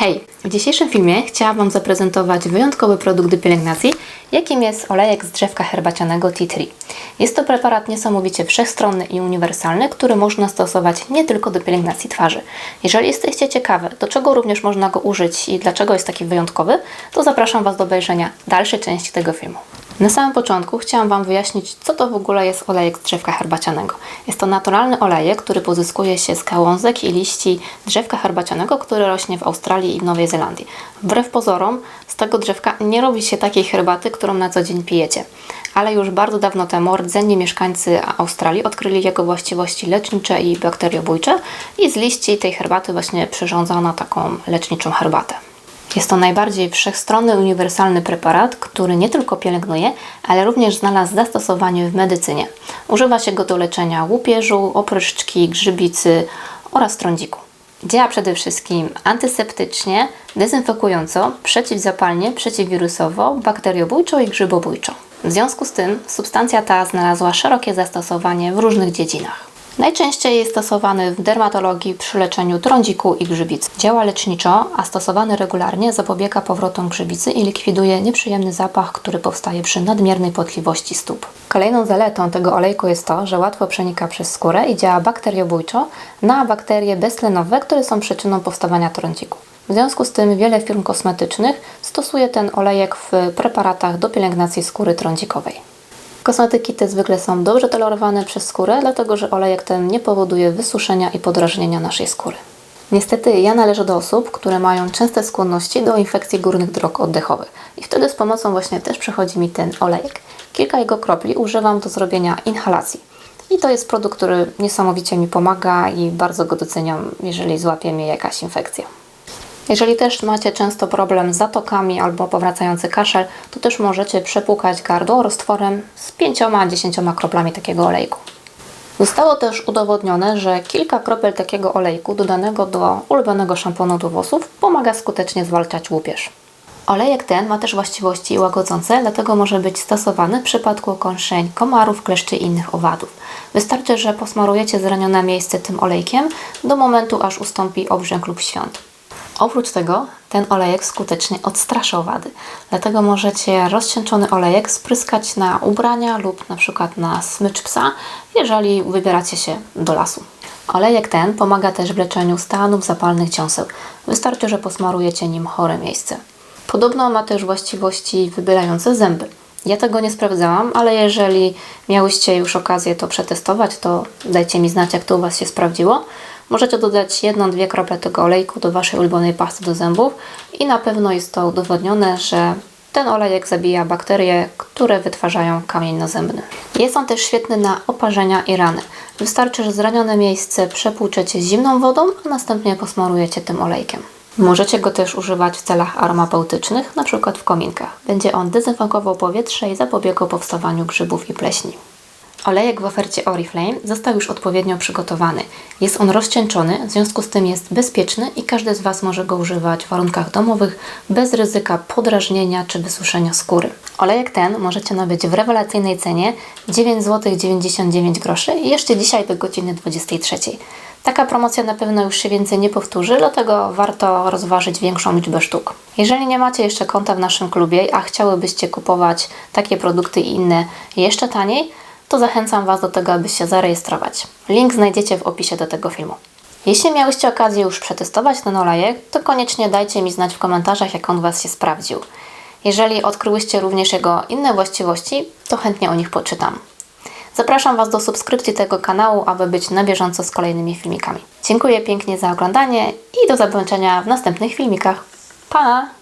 Hej! W dzisiejszym filmie chciałam Wam zaprezentować wyjątkowy produkt do pielęgnacji, jakim jest olejek z drzewka herbacianego Tea Tree. Jest to preparat niesamowicie wszechstronny i uniwersalny, który można stosować nie tylko do pielęgnacji twarzy. Jeżeli jesteście ciekawe, do czego również można go użyć i dlaczego jest taki wyjątkowy, to zapraszam Was do obejrzenia dalszej części tego filmu. Na samym początku chciałam Wam wyjaśnić, co to w ogóle jest olejek z drzewka herbacianego. Jest to naturalny olejek, który pozyskuje się z gałązek i liści drzewka herbacianego, które rośnie w Australii i w Nowej Zelandii. Wbrew pozorom, z tego drzewka nie robi się takiej herbaty, którą na co dzień pijecie. Ale już bardzo dawno temu rdzenni mieszkańcy Australii odkryli jego właściwości lecznicze i bakteriobójcze i z liści tej herbaty właśnie przyrządzono taką leczniczą herbatę. Jest to najbardziej wszechstronny, uniwersalny preparat, który nie tylko pielęgnuje, ale również znalazł zastosowanie w medycynie. Używa się go do leczenia łupieżu, opryszczki, grzybicy oraz trądziku. Działa przede wszystkim antyseptycznie, dezynfekująco, przeciwzapalnie, przeciwwirusowo, bakteriobójczo i grzybobójczo. W związku z tym substancja ta znalazła szerokie zastosowanie w różnych dziedzinach. Najczęściej jest stosowany w dermatologii przy leczeniu trądziku i grzybicy. Działa leczniczo, a stosowany regularnie zapobiega powrotom grzybicy i likwiduje nieprzyjemny zapach, który powstaje przy nadmiernej potliwości stóp. Kolejną zaletą tego olejku jest to, że łatwo przenika przez skórę i działa bakteriobójczo na bakterie beztlenowe, które są przyczyną powstawania trądziku. W związku z tym wiele firm kosmetycznych stosuje ten olejek w preparatach do pielęgnacji skóry trądzikowej. Kosmetyki te zwykle są dobrze tolerowane przez skórę, dlatego że olejek ten nie powoduje wysuszenia i podrażnienia naszej skóry. Niestety ja należę do osób, które mają częste skłonności do infekcji górnych dróg oddechowych i wtedy z pomocą właśnie też przychodzi mi ten olejek. Kilka jego kropli używam do zrobienia inhalacji. I to jest produkt, który niesamowicie mi pomaga i bardzo go doceniam, jeżeli złapie mnie jakaś infekcja. Jeżeli też macie często problem z zatokami albo powracający kaszel, to też możecie przepłukać gardło roztworem z 5-10 kroplami takiego olejku. Zostało też udowodnione, że kilka kropel takiego olejku dodanego do ulubionego szamponu do włosów pomaga skutecznie zwalczać łupież. Olejek ten ma też właściwości łagodzące, dlatego może być stosowany w przypadku kąszeń komarów, kleszczy i innych owadów. Wystarczy, że posmarujecie zranione miejsce tym olejkiem do momentu, aż ustąpi obrzęk lub świąt. Oprócz tego ten olejek skutecznie odstrasza owady, dlatego możecie rozcieńczony olejek spryskać na ubrania lub na przykład na smycz psa, jeżeli wybieracie się do lasu. Olejek ten pomaga też w leczeniu stanów zapalnych dziąseł. Wystarczy, że posmarujecie nim chore miejsce. Podobno ma też właściwości wybierające zęby. Ja tego nie sprawdzałam, ale jeżeli miałyście już okazję to przetestować, to dajcie mi znać, jak to u Was się sprawdziło. Możecie dodać jedną, dwie krople tego olejku do Waszej ulubionej pasty do zębów i na pewno jest to udowodnione, że ten olejek zabija bakterie, które wytwarzają kamień nazębny. Jest on też świetny na oparzenia i rany. Wystarczy, że zranione miejsce przepłuczecie zimną wodą, a następnie posmarujecie tym olejkiem. Możecie go też używać w celach aromapeutycznych, np. w kominkach. Będzie on dezynfekował powietrze i zapobiegał powstawaniu grzybów i pleśni. Olejek w ofercie Oriflame został już odpowiednio przygotowany. Jest on rozcieńczony, w związku z tym jest bezpieczny i każdy z Was może go używać w warunkach domowych bez ryzyka podrażnienia czy wysuszenia skóry. Olejek ten możecie nabyć w rewelacyjnej cenie 9 zł 99 groszy jeszcze dzisiaj do godziny 23. Taka promocja na pewno już się więcej nie powtórzy, dlatego warto rozważyć większą liczbę sztuk. Jeżeli nie macie jeszcze konta w naszym klubie, a chciałybyście kupować takie produkty i inne jeszcze taniej, to zachęcam Was do tego, aby się zarejestrować. Link znajdziecie w opisie do tego filmu. Jeśli miałyście okazję już przetestować ten olejek, to koniecznie dajcie mi znać w komentarzach, jak on Was się sprawdził. Jeżeli odkryłyście również jego inne właściwości, to chętnie o nich poczytam. Zapraszam Was do subskrypcji tego kanału, aby być na bieżąco z kolejnymi filmikami. Dziękuję pięknie za oglądanie i do zobaczenia w następnych filmikach. Pa!